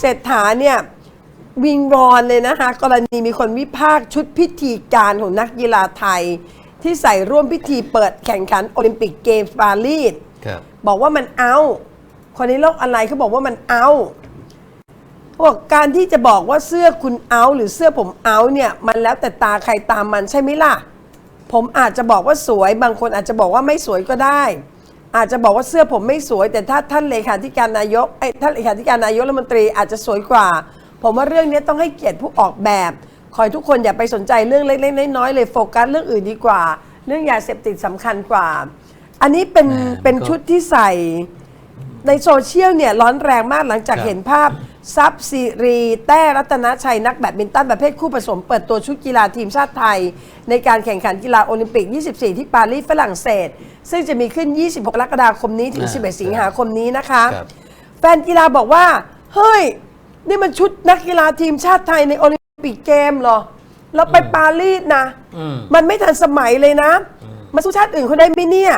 เศรษฐาเนี่ยวิงวอนเลยนะคะ กรณีมีคนวิพากษ์ชุดพิธีการของนักกีฬาไทย ที่ใส่ร่วมพิธีเปิดแข่งขันโอลิมปิกเกมส์ปารีสครับบอกว่ามันเอา คนในโลกอะไรเขาบอกว่ามันเอาเขาบอกการที่จะบอกว่าเสื้อคุณเอาหรือเสื้อผมเอาเนี่ยมันแล้วแต่ตาใครตามมันใช่ไหมล่ะ ผมอาจจะบอกว่าสวย บางคนอาจจะบอกว่าไม่สวยก็ได้ อาจจะบอกว่าเสื้อผมไม่สวย แต่ถ้าท่านเลขาธิการนายกไอ้ยท่านเลขาธิการนายกรัฐมนตรีอาจจะสวยกว่า ผมว่าเรื่องนี้ต้องให้เกียรติผู้ออกแบบขอให้ทุกคนอย่าไปสนใจเรื่องเล็กๆน้อยๆเลยโฟกัสเรื่องอื่นดีกว่า เรื่องยาเสพติดสำคัญกว่า อันนี้เป็นแหม่เป็นมันก็ชุดที่ใส่ในโซเชียลเนี่ยร้อนแรงมากหลังจากครับเห็นภาพ ซับซีรีแต้รัตนชัยนักแบดมินตันประเภทคู่ผสม เปิดตัวชุดกีฬาทีมชาติไทย ในการแข่งขันกีฬาโอลิมปิก 24 ที่ปารีสฝรั่งเศส ซึ่งจะมีขึ้น 26กรกฎาคมนี้ถึงอ่า11 สิงหาคมนี้นะคะครับแฟนกีฬาบอกว่า เฮ้ย นี่มันชุดนักกีฬาทีมชาติไทยในโอลิมปิกเกมเหรอ เราไปปารีสนะอืมมันไม่ทันสมัยเลยนะ มาสู้ชาติอื่นเขาได้ไหมเนี่ย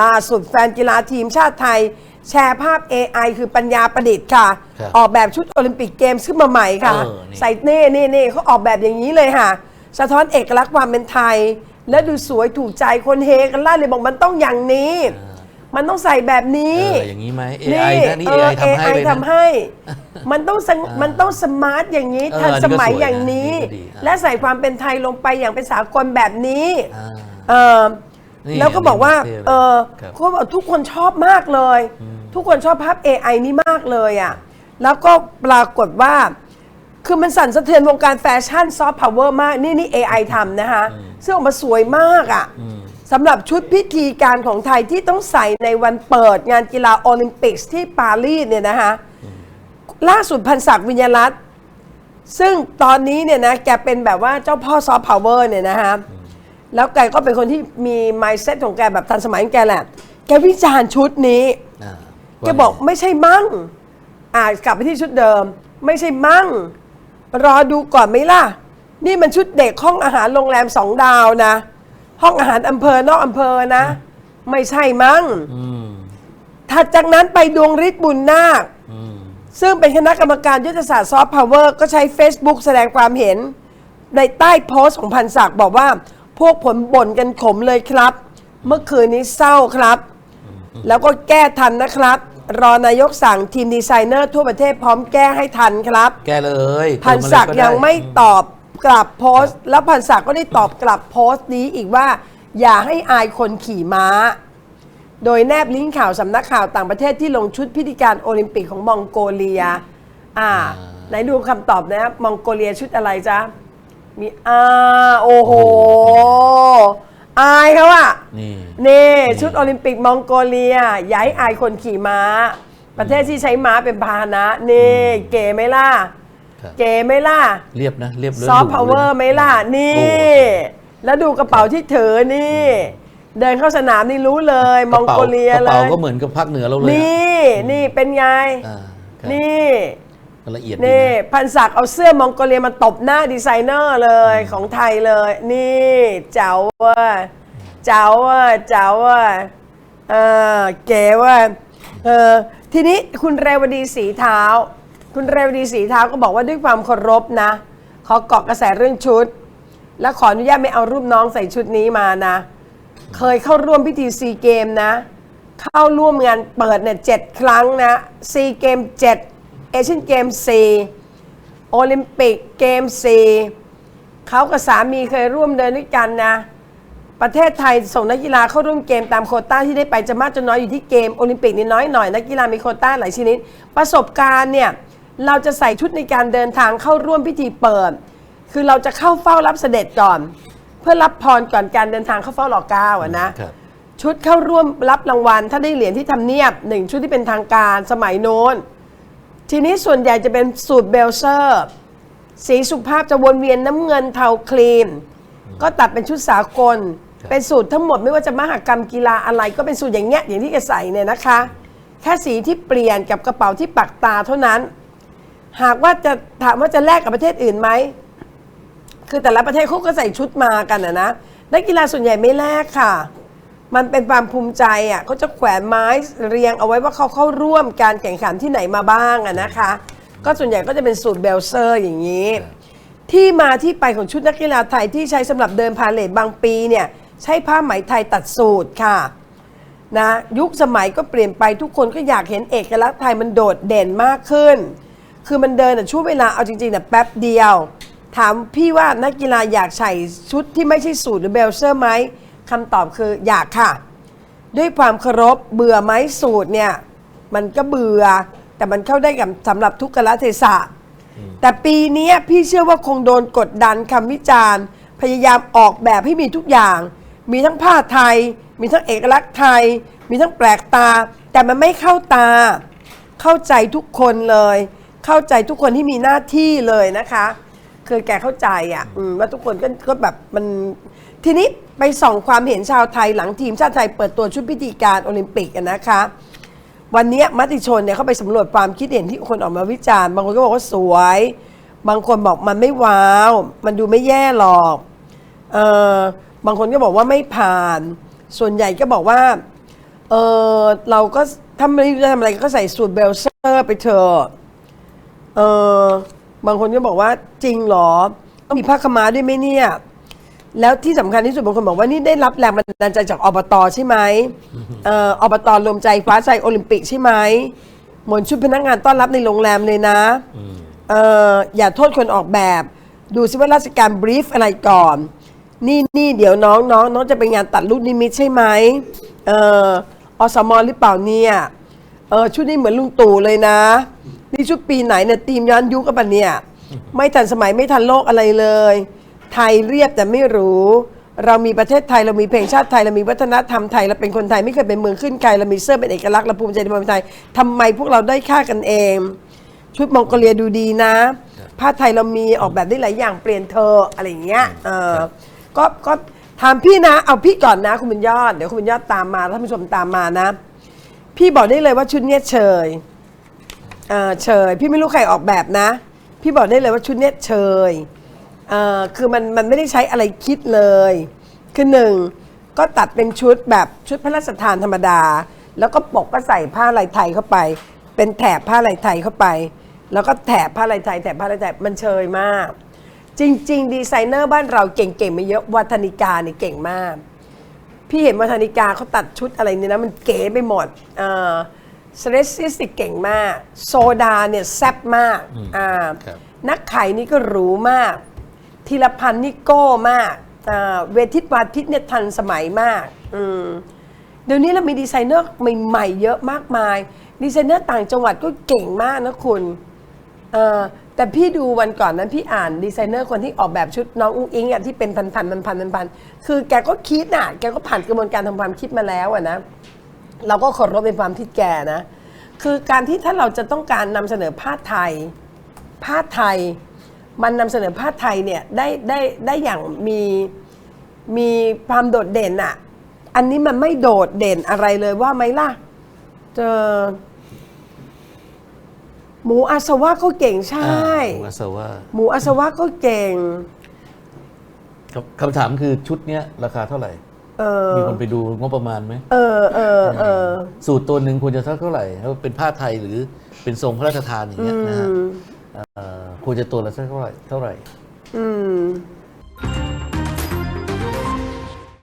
ล่าสุดแฟนกีฬาทีมชาติไทย แชร์ภาพ AI คือปัญญาประดิษฐ์ค่ะ ครับออกแบบชุดโอลิมปิกเกมส์ขึ้นมาใหม่ค่ะ เออนี่ ใส่เน่เน่เน่เขาออกแบบอย่างนี้เลยค่ะ สะท้อนเอกลักษณ์ความเป็นไทย และดูสวยถูกใจคนเฮกันลั่นเลยบอกมันต้องอย่างนี้ มันต้องใส่แบบนี้เอออย่างนี้ไหม AI นะนี่ เออ AI ทำให้ AI เลยนะ ทำให้ มันต้องสงมันต้องสมาร์ทอย่างนี้เออทันอันนี้สก็มัยสวยนะอย่างนี้นี่ก็ดีอะ และใส่ความเป็นไทยลงไปอย่างเป็นสากลแบบนี้ อ่า เออ นี่แล้วก็บอกว่าอันนี้มันเท่เลยเออครับ เขาบอกทุกคนชอบมากเลย ทุกคนชอบภาพ AI นี่มากเลยอะ แล้วก็ปรากฏว่า คือมันสั่นสะเทือนวงการแฟชั่นซอฟต์พาวเวอร์มาก นี่นี่ AI ทำนะคะซึ่งออกมาสวยมากอะสำหรับชุดพิธีการของไทยที่ต้องใส่ในวันเปิดงานกีฬาโอลิมปิกที่ปารีสเนี่ยนะคะล่าสุดพันศักดิ์วิญญารัตน์ ซึ่งตอนนี้เนี่ยนะแกเป็นแบบว่าเจ้าพ่อซอฟต์พาวเวอร์เนี่ยนะคะ แล้วแกก็เป็นคนที่มีม i n d เซ็ตของแกแบบทันสมัยของแกแหละ แกวิจารณ์ชุดนี้ อ่าแกบอกไม่ใช่มั่ง อ่ากลับไปที่ชุดเดิม ไม่ใช่มั่ง รอดูก่อนไหมล่ะ นี่มันชุดเด็กห้องอาหารโรงแรมสองดาวนะ ห้องอาหารอำเภอนอกอำเภอนะ ไม่ใช่มั่ง อืมถัดจากนั้นไปดวงฤทธิ์บุญนาค อืมซึ่งเป็นคณะกรรมการยุทธศาสตร์ซอฟต์พาวเวอร์ก็ใช้ Facebook แสดงความเห็น ในใต้โพสต์ของพันศักดิ์บอกว่า พวกผลบ่นกันขมเลยครับ เมื่อคืนนี้เศร้าครับ แล้วก็แก้ทันนะครับ รอนายกสั่งทีมดีไซเนอร์ทั่วประเทศพร้อมแก้ให้ทันครับ แกเลยพันศักดิ์เติมอะรยังด้ไม่ตอบกลับโพสต์ แล้วพันศักดิ์ก็ได้ตอบกลับโพสต์นี้อีกว่า อย่าให้อายคนขี่ม้า โดยแนบลิงก์ข่าวสำนักข่าวต่างประเทศที่ลงชุดพิธีการโอลิมปิกของมองโกเลีย อ่า ไหนดูคำตอบนะมองโกเลียชุดอะไรจ๊ะ มีอ่าโอ้โห อายเขาอะนี่ นี่ชุดโอลิมปิกมองโกเลียย้ายอายคนขี่ม้า ประเทศที่ใช้ม้าเป็นพาหนะ นี่ เก๋ไหมล่ะ ครับ เก๋ไหมล่ะ เรียบนะ เรียบเลยซอฟต์พาวเวอร์ไหมล่ะ นี่โอ้แล้วดูกระเป๋าที่ถือนี่ เดินเข้าสนามนี่รู้เลย มองโกเลียกระเลเป๋าย ก็เหมือนกับภาคเหนือเราเลยอะนี่ นี่เป็นไง อ่าครับ นี่ ละเอียดดีนี่นะพันศักดิ์เอาเสื้อมองโกเลียมาตบหน้าดีไซเนอร์เลยของไทยเลย นี่เจ๋วเว่ะเจ๋วเว่ะเจ๋วเว่ะเออเก๋เว่ะเออทีนี้คุณเรวดีสีเท้า คุณเรวดีสีเท้าก็บอกว่าด้วยความเคารพนะ ขอเกาะกระแสเรื่องชุด และขออนุญาตไม่เอารูปน้องใส่ชุดนี้มานะ เคยเข้าร่วมพิธีซีเกมนะ เข้าร่วมงานเปิดเนี่ยเจ็ดครั้งนะซีเกมเจ็ด เอเชียนเกมสี่โอลิมปิกเกมสี่เขากับสามีเคยร่วมเดินด้วยกันนะ ประเทศไทยส่งนักกีฬาเข้าร่วมเกมตามโควต้าที่ได้ไปจะมากจะน้อยอยู่ที่เกมโอลิมปิกนี่น้อยหน่อยนักกีฬามีโควต้าหลายชนิด ประสบการณ์เนี่ยเราจะใส่ชุดในการเดินทางเข้าร่วมพิธีเปิด คือเราจะเข้าเฝ้ารับเสด็จก่อน เพื่อรับพรก่อนการเดินทางเข้าเฝ้าหล่อเกล้าอะนะครับชุดเข้าร่วมรับรางวัล ถ้าได้เหรียญที่ทำเนียบหนึ่งชุดที่เป็นทางการสมัยโน้น ทีนี้ส่วนใหญ่จะเป็นสูตรเบลเซอร์ สีสุภาพจะวนเวียนน้ำเงินเทาครีม ก็ตัดเป็นชุดสากล เป็นสูตรทั้งหมดไม่ว่าจะมหกรรมกีฬาอะไรก็เป็นสูตรอย่างเงี้ยอย่างที่แกใส่เนี่ยนะคะ แค่สีที่เปลี่ยนกับกระเป๋าที่ปักตาเท่านั้น หากว่าจะถามว่าจะแลกกับประเทศอื่นไหมคือแต่ละประเทศเขาก็ใส่ชุดมากันนะนะนักกีฬาส่วนใหญ่ไม่แลกค่ะ มันเป็นความภูมิใจอะเขาจะแขวนไม้เรียงเอาไว้ว่าเขาเข้าร่วมการแข่งขันที่ไหนมาบ้างอะนะคะ ก็ส่วนใหญ่ก็จะเป็นสูตรเบลเซอร์อย่างนี้ ที่มาที่ไปของชุดนักกีฬาไทยที่ใช้สำหรับเดินพาเลทบางปีเนี่ยใช้ผ้าไหมไทยตัดสูตรค่ะนะยุคสมัยก็เปลี่ยนไปทุกคนก็อยากเห็นเอกลักษณ์ไทยมันโดดเด่นมากขึ้น คือมันเดินอะช่วงเวลาเอาจริงๆนะแป๊บเดียว ถามพี่ว่านักกีฬาอยากใส่ชุดที่ไม่ใช่สูทหรือเบลเซอร์ไหม คำตอบคืออยากค่ะ ด้วยความเคารพเบื่อไหมสูตรเนี่ย มันก็เบื่อ แต่มันเข้าได้กับสำหรับทุกกละเทศะ แต่ปีเนี้ยพี่เชื่อว่าคงโดนกดดันคำวิจารณ์ พยายามออกแบบให้มีทุกอย่าง มีทั้งผ้าไทย มีทั้งเอกลักษณ์ไทย มีทั้งแปลกตา แต่มันไม่เข้าตา เข้าใจทุกคนเลย เข้าใจทุกคนที่มีหน้าที่เลยนะคะ คือแกเข้าใจอะอืมว่าทุกคนก็ก็แบบมันทีนี้ไปส่องความเห็นชาวไทยหลังทีมชาติไทยเปิดตัวชุดพิธีการโอลิมปิกอะนะคะ วันเนี้ยมติชนเนี่ยเขาไปสำรวจความคิดเห็นที่คนออกมาวิจารณ์ บางคนก็บอกว่าสวย บางคนบอกมันไม่ว้าว มันดูไม่แย่หรอกเออบางคนก็บอกว่าไม่ผ่าน ส่วนใหญ่ก็บอกว่าเออเราก็ถ้าไม่รู้จะทำอะไรก็ใส่สูตรเบลเซอร์ไปเถอะเออ บางคนก็บอกว่าจริงเหรอต้องมีผ้าขาวม้าด้วยไหมเนี่ย แล้วที่สำคัญที่สุดบางคนบอกว่านี่ได้รับแรงบันดาลใจจากอบตใช่ไหมเอ่ออบตรวมใจฟ้าใจโอลิมปิกใช่ไหมหมนชุดพนักงานต้อนรับในโรงแรมเลยนะเอ่ออย่าโทษคนออกแบบ ดูซิว่าราชการบรีฟอะไรก่อน นี่นี่เดี๋ยวน้องน้องน้องจะไปงานตัดลูกนิมิตใช่ไหมเอ่ออสมหรือเปล่าเนี่ยเออชุดนี้เหมือนลุงตู่เลยนะ นี่ชุดปีไหนเนี่ยทีมย้อนยุคกันปะเนี่ย ไม่ทันสมัยไม่ทันโลกอะไรเลย ไทยเรียบแต่ไม่รู้เรามีประเทศไทยเรามีเพลงชาติไทยเรามีวัฒนธรรมไทยเราเป็นคนไทยไม่เคยเป็นเมืองขึ้นไกลเรามีเสื้อเป็นเอกลักษณ์เราภูมิใจในความเป็นไทยทำไมพวกเราได้ค่ากันเอง ชุดมองโกเลียดูดีนะผ้าไทยเรามีออกแบบได้หลายอย่างเปลี่ยนเธออะไรอย่างเงี้ยเออก็ก็ถามพี่นะเอาพี่ก่อนนะ คุณบุญยอดเดี๋ยวคุณบุญยอดตามมาท่านผู้ชมตามมานะ พี่บอกได้เลยว่าชุดเนี้ยเชยเอ่อเชยพี่ไม่รู้ใครออกแบบนะ พี่บอกได้เลยว่าชุดเนี้ยเชยเอ่อคือมันมันไม่ได้ใช้อะไรคิดเลย คือหนึ่งก็ตัดเป็นชุดแบบชุดพระราชทานธรรมดา แล้วก็ปกก็ใส่ผ้าลายไทยเข้าไป เป็นแถบผ้าลายไทยเข้าไป แล้วก็แถบผ้าลายไทยแถบผ้าลายไทยมันเชยมาก จริง ๆ ดีไซเนอร์บ้านเราเก่งๆมาเยอะวัฒนิกาเนี่ยเก่งมาก พี่เห็นวัฒนิกาเขาตัดชุดอะไรเนี่ยนะมันเก๋ไปหมดอ่อ สเตรสซิสติกเก่งมาก โซดาเนี่ยแซ่บมากอ่าครับ นักไข่นี่ก็หรูมาก ธีรพันธ์นี่โก้มากอ่าเวทิตวาทิตเนี่ยทันสมัยมากอืมเดี๋ยวนี้เรามีดีไซเนอร์ใหม่ๆเยอะมากมาย ดีไซเนอร์ต่างจังหวัดก็เก่งมากนะคุณเออแต่พี่ดูวันก่อนนั้นพี่อ่านดีไซเนอร์คนที่ออกแบบชุดน้องอุ้งอิงอะที่เป็นพันพันพันพันพันพันคือแกก็คิดน่ะแกก็ผ่านกระบวนการทำความคิดมาแล้วอะนะ เราก็เคารพในความคิดแกนะ คือการที่ถ้าเราจะต้องการนำเสนอผ้าไทย ผ้าไทย มันนำเสนอผ้าไทยเนี่ยได้ได้ได้อย่างมีมีความโดดเด่นอะอันนี้มันไม่โดดเด่นอะไรเลยว่าไหมล่ะเจอหมูอาสวะก็เก่งใช่ อ่าผมว่าซะว่าหมูอาสวะก็เก่งครับคำถามคือชุดเนี้ยราคาเท่าไหร่ เออมีคนไปดูงบประมาณไหมเออเออเออสูตรตัวหนึ่งควรจะเท่าไหร่แล้วเป็นผ้าไทยหรือเป็นทรงพระราชทานอย่างเงี้ยนะฮะอืมเอ่อควรจะตัวละสักเท่าไหร่เท่าไหร่อืม